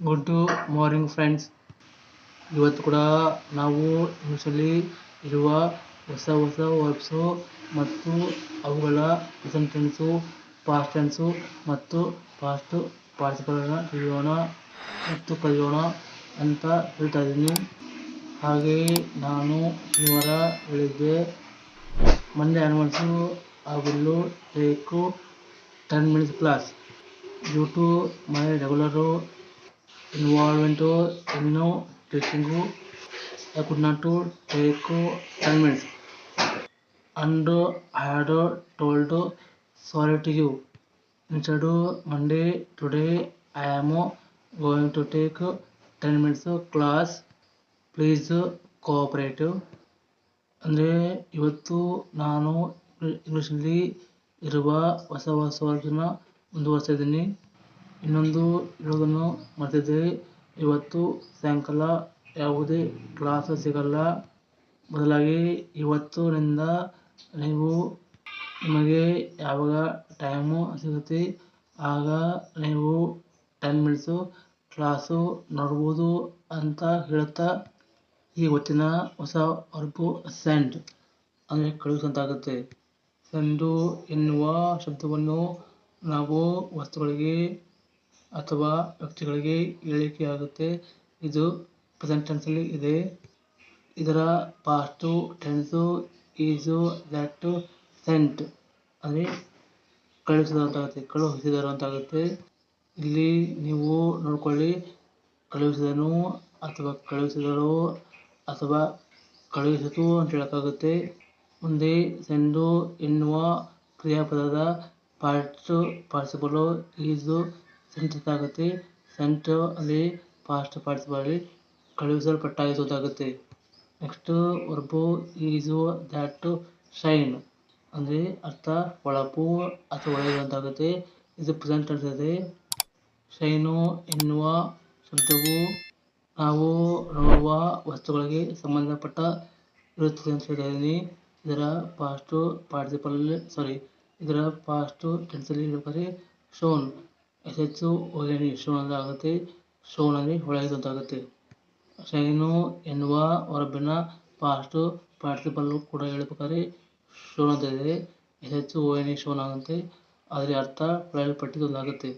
Good morning friends ಇವತ್ತು ಕೂಡ ನಾವು ಇಂಗ್ಲೀಷಲ್ಲಿ ಇರುವ ಹೊಸ ಹೊಸ ವರ್ಬ್ಸು ಮತ್ತು ಅವುಗಳ ಪ್ರೆಸೆಂಟ್ ಟೆನ್ಸು ಪಾಸ್ಟ್ ಟೆನ್ಸು ಮತ್ತು ಪಾಸ್ಟ್ ಪಾರ್ಟಿಸಿಪಲ್ನ ತಿಳಿಯೋಣ ಮತ್ತು ಕಲಿಯೋಣ ಅಂತ ಹೇಳ್ತಾ ಇದ್ದೀನಿ. ಹಾಗೆಯೇ ನಾನು ಶನಿವಾರ ಹೇಳಿದ್ದೆ. ಮಂಡೇ ಆನ್ವರ್ಸು ಆಗಲು take ten minutes class due to my regular involvement in teaching I could not take 10 minutes and I had told sorry to you. Instead Monday today I am going to take 10 minutes class. Please cooperate. ಅಂದರೆ ಇವತ್ತು ನಾನು ಇಂಗ್ಲೀಷಲ್ಲಿ ಇರುವ ಹೊಸ ಹೊಸ ವರ್ಡ್ಸನ್ನ ಮುಂದುವರಿಸ್ತಾ ಇದ್ದೀನಿ ಇನ್ನೊಂದು ಹೇಳೋದನ್ನು ಮರೆತಿದ್ದೆ ಇವತ್ತು ಸಾಯಂಕಾಲ ಯಾವುದೇ ಕ್ಲಾಸ್ ಸಿಗಲ್ಲ. ಬದಲಾಗಿ ಇವತ್ತಿನಿಂದ ನೀವು ನಿಮಗೆ ಯಾವಾಗ ಟೈಮು ಸಿಗುತ್ತೆ, ಆಗ ನೀವು ಟೆನ್ ಮಿನಿಟ್ಸು ಕ್ಲಾಸು ನೋಡ್ಬೋದು ಅಂತ ಹೇಳುತ್ತಾ. ಈ ಹೊತ್ತಿನ ಹೊಸ ವರ್ಬು ಸೆಂಡ್ ಅಂದರೆ ಕಳುಹಿಸುವಂತಾಗುತ್ತೆ ಸೆಂಡು ಎನ್ನುವ ಶಬ್ದವನ್ನು ನಾವು ವಸ್ತುಗಳಿಗೆ ಅಥವಾ ವ್ಯಕ್ತಿಗಳಿಗೆ ಹೇಳಿಕೆಯಾಗುತ್ತೆ, ಇದು ಪ್ರೆಸೆಂಟ್ ಟೆನ್ಸಲ್ಲಿ ಇದೆ. ಇದರ past tense is that sent ಅಂದರೆ ಕಳುಹಿಸಿದಂತಾಗುತ್ತೆ ಕಳುಹಿಸಿದರು ಅಂತಾಗುತ್ತೆ ಇಲ್ಲಿ ನೀವು ನೋಡ್ಕೊಳ್ಳಿ, ಕಳುಹಿಸಿದನು ಅಥವಾ ಕಳುಹಿಸಿದಳು ಅಥವಾ ಕಳುಹಿಸಿತು ಅಂತ ಹೇಳೋಕ್ಕಾಗುತ್ತೆ. ಮುಂದೆ ಸೆಂಡು ಎನ್ನುವ ಕ್ರಿಯಾಪದದ ಪಾಸ್ಟ್ ಪಾರ್ಟಿಸಿಪಲು ಈಸು ಸೆಂಟ್ ಅಂತಾಗುತ್ತೆ ಸೆಂಟ್ ಅಲ್ಲಿ ಪಾಸ್ಟ್ ಪಾರ್ಟಿಸಿಪಲ್ ಕಳುಹಿಸಲ್ಪಟ್ಟಾಯಿತು ಅಂತಾಗುತ್ತೆ next verb is that shine ಅಂದರೆ ಅರ್ಥ ಹೊಳಪು ಅಥವಾ ಹೊಳೆಯುವುದು ಇದು ಪ್ರೆಸೆಂಟ್ ಟೆನ್ಸ್ ಇದೆ. ಶೈನು ಎನ್ನುವ ಶಬ್ದವು ನಾವು ನೋಡುವ ವಸ್ತುಗಳಿಗೆ ಸಂಬಂಧಪಟ್ಟ ಇರುತ್ತದೆ ಅಂತ ಇದರ ಪಾಸ್ಟು ಪಾರ್ಟಿಸಿಪಲ್ ಸಾರಿ ಇದರ ಪಾಸ್ಟು ಟೆನ್ಸಲ್ಲಿ ಹೇಳ್ಬೇಕಾದ್ರೆ shone S H O N E shone ಅಂತ ಆಗುತ್ತೆ ಸೈನು ಅಂತಾಗುತ್ತೆ ಶೈನು ಎನ್ನುವ ಹೊರಬಿನ ಪಾಸ್ಟು ಪಾರ್ಟಿಸಿಪಲ್ ಕೂಡ ಹೇಳ್ಬೇಕಾದ್ರೆ ಶೋನ್ ಅಂತ ಇದೆ. S H O N E shone ಅದರ ಅರ್ಥ ಹೊಳೆಯಲ್ಪಟ್ಟಿದ್ದು ಒಂದಾಗುತ್ತೆ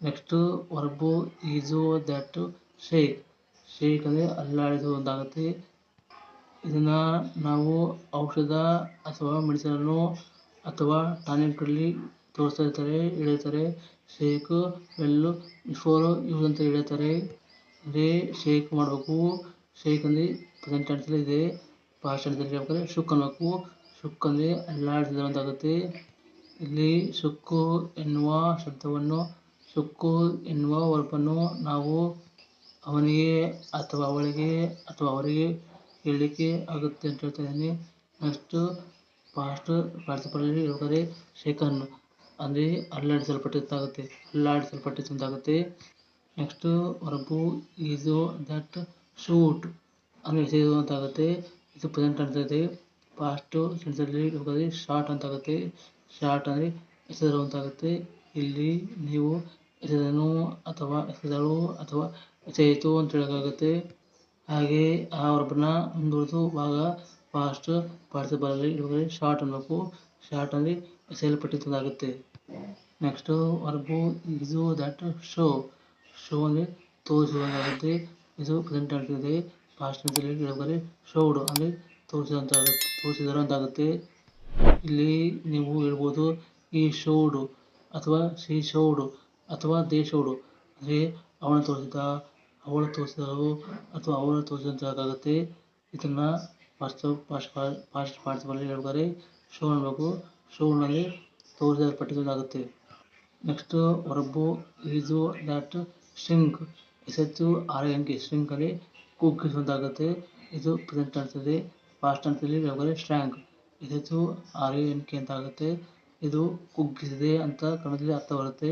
next verb is that shake. Shake ಅಂದರೆ ಅಲ್ಲಾಡಿದು ಒಂದಾಗುತ್ತೆ ಇದನ್ನು ನಾವು ಔಷಧ ಅಥವಾ ಮೆಡಿಸಿನನ್ನು ಅಥವಾ ಟಾನಿಕ್ಗಳಲ್ಲಿ ತೋರಿಸ್ತಾ ಇರ್ತಾರೆ ಹೇಳಿರ್ತಾರೆ ಶೇಕು ವೆಲ್ಲು ಫೋರು ಯೂಸ್ ಅಂತ ಹೇಳಿರ್ತಾರೆ ಅಂದರೆ ಶೇಕ್ ಮಾಡಬೇಕು. ಶೇಕ್ ಅಂದರೆ ಪ್ರೆಸೆಂಟ್ ಟೆನ್ಸಲ್ಲಿ ಇದೆ ಪಾಸ್ಟ್ ಟೆನ್ಸಲ್ಲಿ ಹೇಳ್ಬೇಕಾದ್ರೆ ಶುಕ್ ಅನ್ನಬೇಕು ಶುಕ್ ಅಂದರೆ ಅಲ್ಲಾಡಿಸಿದರು ಅಂತಾಗುತ್ತೆ ಇಲ್ಲಿ ಸುಕ್ಕು ಎನ್ನುವ ಶಬ್ದವನ್ನು ಸುಕ್ಕು ಎನ್ನುವ ವರ್ಬನ್ನು ನಾವು ಅವನಿಗೆ ಅಥವಾ ಅವಳಿಗೆ ಅಥವಾ ಅವರಿಗೆ ಹೇಳಲಿಕ್ಕೆ ಆಗುತ್ತೆ ಅಂತ ಹೇಳ್ತಾ ಇದ್ದೀನಿ. ನೆಕ್ಸ್ಟು ಪಾಸ್ಟ್ ಪಾರ್ಟಿಸಿಪಲಲ್ಲಿ ಹೇಳ್ಬೇಕಾದ್ರೆ ಶೇಕನ್ ಅಂದರೆ ಅಲ್ಲಾಡಿಸಲ್ಪಟ್ಟಿದ್ದಾಗುತ್ತೆ. ಅಲ್ಲಾಡಿಸಲ್ಪಟ್ಟಿದ್ದು ಅಂತಾಗುತ್ತೆ next verb is that shoot ಅಂದರೆ ಎಸೆಯುವುದು ಅಂತಾಗುತ್ತೆ ಇದು ಪ್ರೆಸೆಂಟ್ ಇದೆ ಪಾಸ್ಟು ಸೆನ್ಸಲ್ಲಿ ಹೇಳ್ಬೇಕಾದ್ರೆ ಶಾರ್ಟ್ ಅಂತಾಗುತ್ತೆ. ಶಾರ್ಟ್ ಅಂದರೆ ಎಸೆದರು ಅಂತಾಗುತ್ತೆ. ಇಲ್ಲಿ ನೀವು ಎಸೆದನು ಅಥವಾ ಎಸೆದಳು ಅಥವಾ ಎಸೆಯಿತು ಅಂತ ಹೇಳೋಕ್ಕಾಗುತ್ತೆ ಹಾಗೆ ಆ ವರ್ಬನ್ನ ಮುಂದುವರೆದು ಭಾಗ ಪಾಸ್ಟ್ ಪಾರ್ಟಿಸಿಪಲಲ್ಲಿ ಇವಾಗ ಶಾರ್ಟ್ ಅನ್ನಬೇಕು. ಶಾರ್ಟ್ ಅಂದರೆ ಎಸೆಯಲ್ಪಟ್ಟಿದ್ದು ಆಗುತ್ತೆ ನೆಕ್ಸ್ಟು ವರ್ಬು ಇದು ದಟ್ ಶೋ ಶೋ ಅಂದರೆ ತೋರಿಸುವುದಾಗುತ್ತೆ ಇದು ಪ್ರೆಸೆಂಟ್ ಇದೆ ಪಾಸ್ಟ್ ಟೆನ್ಸಲ್ಲಿ ಹೇಳ್ಬೇಕಾದ್ರೆ ಶೋಡ್ ಅಂದರೆ ತೋರಿಸಿದಂತ ತೋರಿಸಿದರು ಅಂತಾಗುತ್ತೆ ಇಲ್ಲಿ ನೀವು ಹೇಳ್ಬೋದು ಈ ಶೋಡು ಅಥವಾ ಶಿ ಶೋಡು ಅಥವಾ ದೇ ಶೋಡು ಅಂದರೆ ಅವನ ತೋರಿಸಿದ, ಅವಳು ತೋರಿಸಿದಳು ಅಥವಾ ಅವಳು ತೋರಿಸಿದಂತಾಗುತ್ತೆ. ಇದನ್ನು ಪಾಸ್ಟ್ ಪಾಸ್ಟ್ ಪಾಸ್ಟ್ ಪಾರ್ಟಿಸಿಪಲಲ್ಲಿ ಹೇಳ್ಬೇಕಾದ್ರೆ ಶೋ ಅನ್ನಬೇಕು ಶೋನಲ್ಲಿ ತೋರಿಸಿದ ಆಗುತ್ತೆ next verb is that shrink S H R N K shrink ಅಲ್ಲಿ ಆಗುತ್ತೆ ಇದು ಪ್ರೆಸೆಂಟ್ ಅಂತ ಇದೆ ಪಾಸ್ಟ್ ಟೆನ್ಸಲ್ಲಿ ಯಾವಾಗ shrank S H R N K ಅಂತ ಆಗುತ್ತೆ ಇದು ಕುಗ್ಗಿಸಿದೆ ಅಂತ ಕನ್ನಡದಲ್ಲಿ ಅರ್ಥ ಬರುತ್ತೆ.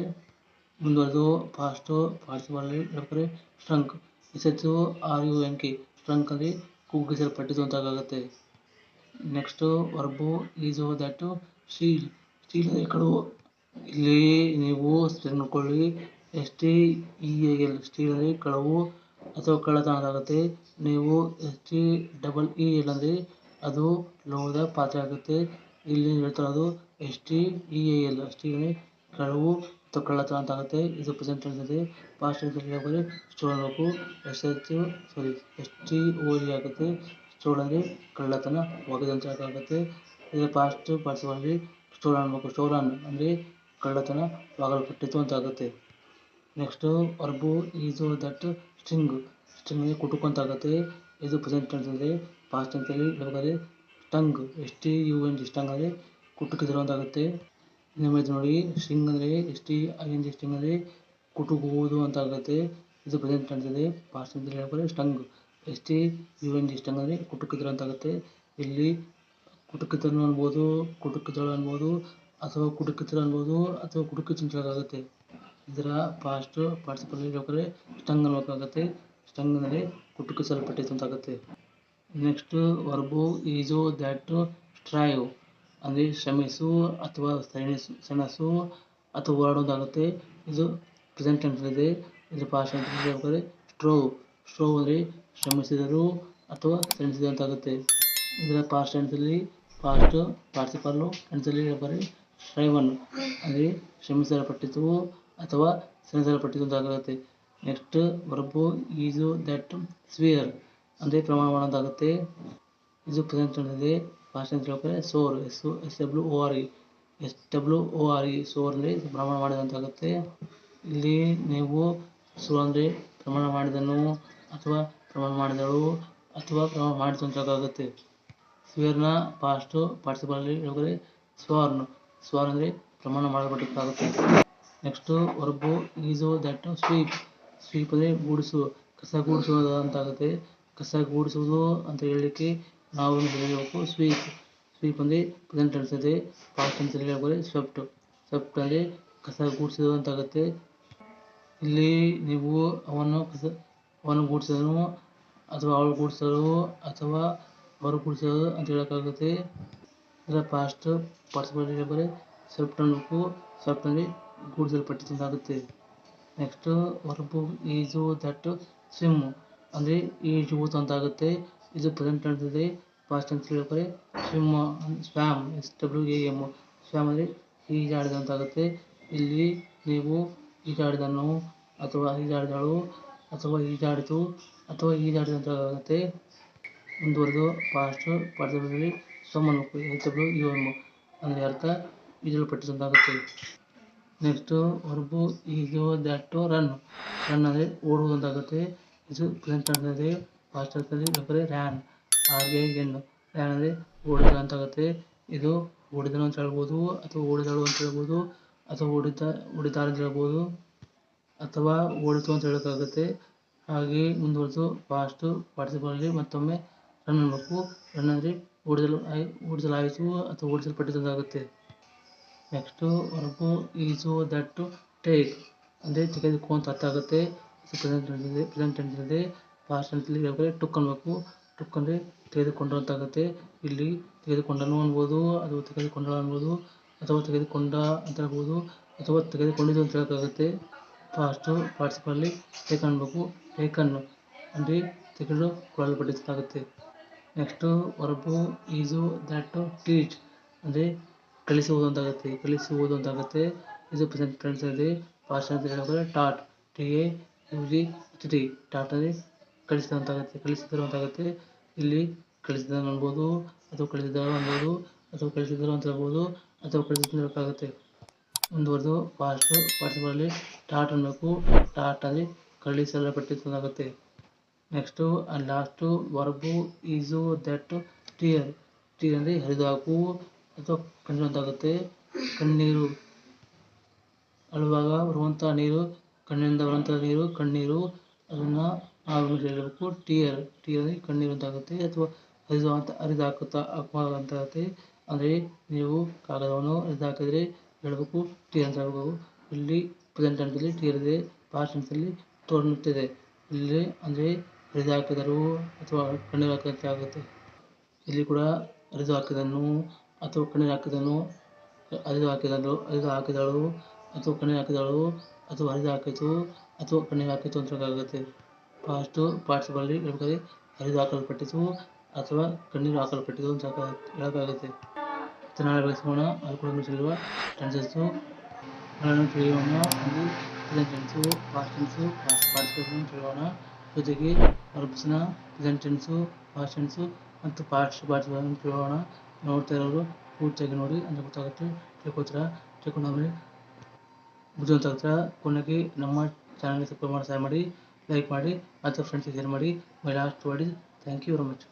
ಮುಂದುವರೆದು ಪಾಸ್ಟು ಪಾರ್ಟಿಸಿಪಲಲ್ಲಿ ಹೇಳ್ಬೇಕಾದ್ರೆ shrunk S H R U N K ಸ್ಟ್ರಂಕಲ್ಲಿ ಕುಗ್ಗಿಸಲ್ಪಟ್ಟಿದ್ದು ಅಂತ ಆಗುತ್ತೆ next verb is that steel steel ಅಂದರೆ ಇಲ್ಲಿ ನೀವು ತಿಳ್ಕೊಳ್ಳಿ ಮಾಡ್ಕೊಳ್ಳಿ S T E A L steal ಕಳವು ಅಥವಾ ಕಳ್ಳತನ ಆಗುತ್ತೆ ನೀವು S T double E L ಅಂದರೆ ಅದು ಲೋಹದ ಪಾತ್ರೆ ಆಗುತ್ತೆ. ಇಲ್ಲಿ ಹೇಳ್ತಿರೋದು S T E A L steal ಕಳವು ಅಥವಾ ಕಳ್ಳತನ ಅಂತ ಆಗುತ್ತೆ. ಇದು ಪ್ರೆಸೆಂಟ್ ಇದೆ past stole store S H sorry S T O ಆಗುತ್ತೆ ಸ್ಟೋಲ್ ಅಂದರೆ ಕಳ್ಳತನ ಒಗೆದು ಅಂತ ಆಗುತ್ತೆ. ಇದು ಪಾಸ್ಟ್ ಪಾರ್ಟಿಸಿಪಲ್ ಅಲ್ಲಿ ಸ್ಟೋಲ್ ಅನ್ಬೇಕು. ಸ್ಟೋಲನ್ ಅಂದರೆ ಕಳ್ಳತನ ಬಾಗಲ್ಪಟ್ಟಿತು ಅಂತ ಆಗುತ್ತೆ next verb is that string. String ಕುಟುಕು ಅಂತ ಆಗುತ್ತೆ ಇದು ಪ್ರೆಸೆಂಟ್ ಟೆನ್ಸ್ ಇದೆ ಪಾಸ್ಟ್ ಅಂತೇಳಿ ಹೇಳ್ಬೇಕಾದ್ರೆ stung S T U N G stung ಅಂದರೆ ಕುಟುಕಿದ್ರು ಅಂತ ಆಗುತ್ತೆ ನಿಮಗೆ ನೋಡಿ ಸ್ಟ್ರಿಂಗ್ ಅಂದರೆ S T I N G sting ಅಂದರೆ ಕುಟುಕುವುದು ಅಂತ ಆಗುತ್ತೆ ಇದು ಪ್ರೆಸೆಂಟ್ ಟೆನ್ಸ್ ಇದೆ. ಪಾಸ್ಟ್ ಅಂತೇಳಿ ಹೇಳ್ಬೇಕಾದ್ರೆ stung S T U N G stung ಅಂದರೆ ಕುಟುಕಿದ್ರು ಅಂತ ಆಗುತ್ತೆ ಇಲ್ಲಿ ಕುಟುಕಿತನು ಅನ್ಬೋದು ಕುಟುಕಿದಳು ಅನ್ಬೋದು, ಅಥವಾ ಕುಟುಕಿತರು ಅನ್ಬೋದು, ಅಥವಾ ಹೇಳೋಕ್ಕಾಗುತ್ತೆ ಇದರ ಪಾಸ್ಟ್ ಪಾರ್ಟಿಸಿಪಲ್ ಹೇಳ್ಬೇಕಾದ್ರೆ ಸ್ಟಂಗ್ ಅನ್ಬೇಕಾಗತ್ತೆ ಸ್ಟಂಗ್ ಅಂದರೆ ಕುಟುಕಿಸಲ್ಪಟ್ಟಿತು ಅಂತ ಆಗುತ್ತೆ next verb is that strive ಅಂದರೆ ಶ್ರಮಿಸು ಅಥವಾ ಸೆಣಸು ಸೆಣಸು ಅಥವಾ ಆಗುತ್ತೆ ಇದು ಪ್ರೆಸೆಂಟ್ ಇದೆ. ಇದು ಪಾಸ್ಟ್ ಹೇಳ್ಬೇಕಾದ್ರೆ ಸ್ಟ್ರೋವ್ ಸ್ಟ್ರೋವ್ ಅಂದರೆ ಶ್ರಮಿಸಿದರು ಅಥವಾ ಸೆಣಸಿದರು ಅಂತ ಆಗುತ್ತೆ ಇದರ ಪಾಸ್ಟ್ ಟೆನ್ಸಲ್ಲಿ ಪಾರ್ಟಿಸಿಪಲ್ಲು ಟೆನ್ಸಲ್ಲಿ ಹೇಳ್ಬೇಕಾದ್ರೆ ಸ್ಟ್ರೈವನ್ ಅಂದರೆ ಶ್ರಮಿಸಲ್ಪಟ್ಟಿತು ಅಥವಾ ಸೆಣಸಲ್ಪಟ್ಟಿತು ಅಂತ ಆಗುತ್ತೆ. Next verb is that swear ಅಂದರೆ ಪ್ರಮಾಣ ಮಾಡೋದಾಗುತ್ತೆ ಇದು ಪ್ರೆಸೆಂಟ್ ಅಂದರೆ ಪಾಸ್ಟ್ ಅಂತ ಹೇಳ್ಬೇಕಾದ್ರೆ swore S S W O R E S W O R E swore ಅಂದರೆ ಪ್ರಮಾಣ ಮಾಡಿದಂತಾಗುತ್ತೆ. ಇಲ್ಲಿ ನೀವು ಸೋ ಅಂದರೆ ಪ್ರಮಾಣ ಮಾಡಿದನು ಅಥವಾ ಪ್ರಮಾಣ ಮಾಡಿದಳು ಅಥವಾ ಪ್ರಮಾಣ ಮಾಡಿದಂತಾಗುತ್ತೆ. ಸ್ವೇರ್ನ ಪಾಸ್ಟು ಪಾರ್ಟಿಸಿಪಲಲ್ಲಿ ಹೇಳ್ಬೇಕಾದ್ರೆ ಸ್ವಾರ್ನ್ ಸ್ವಾರ್ನ್ ಅಂದರೆ ಪ್ರಮಾಣ ಮಾಡಬೇಕಾಗುತ್ತೆ next verb is that sweep. Sweep ಅಂದರೆ ಗೂಡಿಸು, ಕಸ ಗೂಡಿಸುವುದು ಅಂತ ಆಗುತ್ತೆ ಕಸ ಗೂಡಿಸುವುದು ಅಂತ ಹೇಳಲಿಕ್ಕೆ ನಾವು ಹೇಳಬೇಕು? ಸ್ವೀಪ್. ಸ್ವೀಪ್ ಅಂದರೆ ಪ್ರೆಸೆಂಟ್ ಟೆನ್ಸ್ ಪಾಸ್ಟ್ ಟೆನ್ಸಲ್ಲಿ ಹೇಳ್ಬೇಕಾದ್ರೆ ಸ್ವೆಪ್ಟ್. ಸ್ವೆಪ್ಟ್ ಅಂದರೆ ಕಸ ಗೂಡಿಸೋದು ಅಂತ ಆಗುತ್ತೆ ಇಲ್ಲಿ ನೀವು ಅವನು ಕಸ, ಅವನು ಗೂಡಿಸಿದನು ಅಥವಾ ಅವಳು ಗೂಡಿಸಿದಳು ಅಥವಾ ಗೂಡಿಸಿದರು ಅಂತ ಹೇಳೋಕ್ಕಾಗುತ್ತೆ. ಇದರ ಪಾಸ್ಟ್ ಪಾರ್ಟಿಸಿಪಲ್ ಬರೀ ಅಂದರೆ ಗೂಡಿಸಲ್ಪಟ್ಟಿತು ಅಂತ ಆಗುತ್ತೆ next verb is that swim ಅಂದರೆ ಈಜುವುದು ಅಂತ ಆಗುತ್ತೆ ಇದು ಪ್ರೆಸೆಂಟ್ ಇದೆ ಪಾಸ್ಟ್ ಟೆನ್ಸ್ ಹೇಳ್ಬೇಕಾದ್ರೆ swim swam S W A M swam ಅಂದರೆ ಈಜಾಡಿದ ಅಂತ ಆಗುತ್ತೆ ಇಲ್ಲಿ ನೀವು ಈಜಾಡಿದನು ಅಥವಾ ಈಜಾಡಿದಳು ಅಥವಾ ಈಜಾಡಿತು ಅಥವಾ ಈಜಾಡಿದ ಅಂತ ಆಗುತ್ತೆ ಮುಂದುವರೆದು past S W U M ಅಂದರೆ ಅರ್ಥ ಇದರಲ್ಲಿ ಆಗುತ್ತೆ ನೆಕ್ಸ್ಟು ವರ್ಬು ಈಗೋ ದಟ್ಟು ರನ್. ರನ್ ಅಂದರೆ ಆಗುತ್ತೆ ಇದು ಪ್ರೆಸೆಂಟ್ ಅಂತಂದರೆ ಇದೆ ಪಾಸ್ಟ್ ಟೆನ್ಸಲ್ಲಿ ಹೇಳ್ಬೇಕಾದ್ರೆ ರ್ಯಾನ್ ಹಾಗೆ ಎನ್. ರ್ಯಾನ್ ಅಂದರೆ ಓಡಿದ ಅಂತಾಗುತ್ತೆ. ಇದು ಓಡಿದನು ಅಂತ ಹೇಳ್ಬೋದು, ಅಥವಾ ಓಡಿದಳು ಅಂತ ಹೇಳ್ಬೋದು, ಅಥವಾ ಓಡಿದ ಓಡಿದಾರ ಅಂತ ಹೇಳ್ಬೋದು, ಅಥವಾ ಓಡಿತು ಅಂತ ಹೇಳೋಕ್ಕಾಗುತ್ತೆ. ಹಾಗೆ ಮುಂದುವರೆದು ಫಾಸ್ಟು ಪಾರ್ಟಿಸಿಪಲ್ಲಿ ಮತ್ತೊಮ್ಮೆ ರನ್ ಅನ್ಬೇಕು ರನ್ ಅಂದರೆ ಓಡಿಸಲು ಓಡಿಸಲಾಯಿತು ಅಥವಾ ಓಡಿಸಲು ಅಂತ ಆಗುತ್ತೆ next verb is that take. ಅಂದರೆ ತೆಗೆದುಕೋ ಅಂತ ಅರ್ಥ ಆಗುತ್ತೆ. ಪ್ರೆಸೆಂಟ್ ಟೆನ್ಸ್ ಇದೆ ಪ್ರೆಸೆಂಟ್ ಟೆನ್ಸ್ ಇದೆ ಪಾಸ್ಟ್ ಟೆನ್ಸಲ್ಲಿ ಟುಕ್ ಅನ್ಬೇಕು. ಟುಕ್ ಅಂದರೆ ತೆಗೆದುಕೊಂಡು ಅಂತ ಆಗುತ್ತೆ. ಇಲ್ಲಿ ತೆಗೆದುಕೊಂಡನು ಅನ್ಬೋದು ಅಥವಾ ತೆಗೆದುಕೊಂಡಳು ಅನ್ಬೋದು, ಅಥವಾ ತೆಗೆದುಕೊಂಡ ಅಂತ ಹೇಳ್ಬೋದು, ಅಥವಾ ತೆಗೆದುಕೊಂಡಿದ್ದು ಅಂತ ಹೇಳೋಕ್ಕಾಗುತ್ತೆ. ಫಾಸ್ಟು ಪಾರ್ಟಿಸಿಪಲ್ಲಿ ಟೇಕ್ ಅನ್ಬೇಕು. ಟೇಕನ್ ಅಂದರೆ ತೆಗೆದು ಆಗುತ್ತೆ next verb is that teach ಅಂದರೆ ಕಲಿಸುವುದು ಅಂತ ಆಗುತ್ತೆ ಕಲಿಸುವುದು ಅಂತ ಆಗುತ್ತೆ ಇದು ಪ್ರೆಸೆಂಟ್ ಟೆನ್ಸ್ ಅಲ್ಲಿ ಪಾಸ್ಟ್ ಅಂತ ಹೇಳಬೇಕಾದ್ರೆ taught T A U G H T taught ಅಂದರೆ ಕಲಿಸಿದ ಅಂತ ಆಗುತ್ತೆ ಕಲಿಸಿದರು ಅಂತ ಆಗುತ್ತೆ ಇಲ್ಲಿ ಕಲಿಸಿದನು ಅನ್ಬೋದು, ಅಥವಾ ಕಲಿಸಿದಳು ಅನ್ಬೋದು, ಅಥವಾ ಕಲಿಸಿದರು ಅಂತ ಹೇಳ್ಬೋದು, ಅಥವಾ ಕಲಿಸಿದ್ದು ಹೇಳೋಕ್ಕಾಗುತ್ತೆ ಮುಂದುವರೆದು ಪಾಸ್ಟು ಪಾರ್ಟಿಸಿಪಲಲ್ಲಿ ಟಾಟ್ ಅನ್ನಬೇಕು. ಟಾಟ್ ಅಲ್ಲಿ ಕಳಿಸಲ್ಪಟ್ಟಿದ್ದು ಅಂತ ಆಗುತ್ತೆ next last verb is that tear tear ಅಂದರೆ ಹರಿದಾಕು ಅಥವಾ ಕಣ್ಣೀರು ಅಂತಾಗುತ್ತೆ. ಕಣ್ಣೀರು. ಅಳುವಾಗ ಬರುವಂಥ ನೀರು, ಕಣ್ಣಿನಿಂದ ಬರುವಂಥ ನೀರು, ಕಣ್ಣೀರು. ಅದನ್ನು ನಾವು ಹೇಳಬೇಕು ಟಿಯರ್ ಟಿಯರ್ ಅಂದರೆ ಕಣ್ಣೀರು ಅಂತ ಆಗುತ್ತೆ ಅಥವಾ ಹರಿದು ಅಂತ ಹರಿದು ಹಾಕುತ್ತಾ ಹಾಕುವಾಗ ಅಂತಾಗುತ್ತೆ. ಅಂದರೆ ನೀವು ಕಾಗದವನ್ನು ಹರಿದಾಕಿದ್ರೆ ಹೇಳಬೇಕು ಟಿಯರ್ ಅಂತ ಹೇಳ್ಬೇಕು ಇಲ್ಲಿ ಪ್ರೆಸೆಂಟ್ ಟೆನ್ಸಲ್ಲಿ ಟಿಯರ್ ಇದೆ. ಪಾಸ್ಟ್ ಟೆನ್ಸಲ್ಲಿ ತೋರುತ್ತಿದೆ ಇಲ್ಲಿ ಅಂದರೆ ಹರಿದು ಹಾಕಿದರು ಅಥವಾ ಕಣ್ಣೀರು ಹಾಕಿದಂತೆ ಆಗುತ್ತೆ. ಇಲ್ಲಿ ಕೂಡ ಹರಿದು ಹಾಕಿದನು ಅಥವಾ ಕಣ್ಣೀರು ಹಾಕಿದನು, ಹರಿದು ಹಾಕಿದಳು ಹರಿದು ಹಾಕಿದಳು ಅಥವಾ ಕಣ್ಣೀರು ಹಾಕಿದಳು ಅಥವಾ ಹರಿದು ಹಾಕಿತು ಅಥವಾ ಕಣ್ಣೀರು ಹಾಕಿತು ಅಂತ ಹೇಳೋಕ್ಕಾಗುತ್ತೆ. ಫಾಸ್ಟು ಪಾರ್ಟ್ಸ್ಗಳಲ್ಲಿ ಹೇಳ್ಬೇಕಾದ್ರೆ ಹರಿದು ಹಾಕಲ್ಪಟ್ಟಿತು ಅಥವಾ ಕಣ್ಣೀರು ಹಾಕಲ್ಪಟ್ಟಿತು ಅಂತ ಹೇಳೋಕ್ಕಾಗುತ್ತೆ. ಚೆನ್ನಾಗಿ ಬೆಳೆಸೋಣ. ಕೂಡ ಇಂಗ್ಲೀಷಲ್ಲಿರುವ ಟೆನ್ಸಸ್ಸು ತಿಳಿಯೋಣ. ಒಂದು ಪ್ರೆಸೆಂಟ್ ಟೆನ್ಸು ಫಾಸ್ಟ್ ಟೆನ್ಸು ತಿಳಿಯೋಣ ಜೊತೆಗೆ ವರ್ಬ್ಸ್ನ ಪ್ರೆಸೆಂಟ್ ಟೆನ್ಸು ಪಾಸ್ಟ್ ಮತ್ತು ಪಾಸ್ಟ್ ಪಾರ್ಟಿಸಿಪೇಟ್ಗಳನ್ನು ಕೇಳೋಣ. ನೋಡ್ತಾ ಇರೋರು ಪೂರ್ತಿಯಾಗಿ ನೋಡಿ ಅಂತ ಗೊತ್ತಾಗುತ್ತೆ. ತಿಳ್ಕೊತೀರಾ ತಿಳ್ಕೊಂಡು ಆಮೇಲೆ ಬುದ್ಧಿವಂತ ಆಗ್ತೀರಾ ಕೊನೆಗೆ ನಮ್ಮ ಚಾನಲ್ಗೆ ಸಬ್ಸ್ಕ್ರೈಬ್ ಮಾಡಿ ಸಹಾಯ ಮಾಡಿ ಲೈಕ್ ಮಾಡಿ ಮತ್ತು ಫ್ರೆಂಡ್ಸ್ಗೆ ಶೇರ್ ಮಾಡಿ my last word thank you very much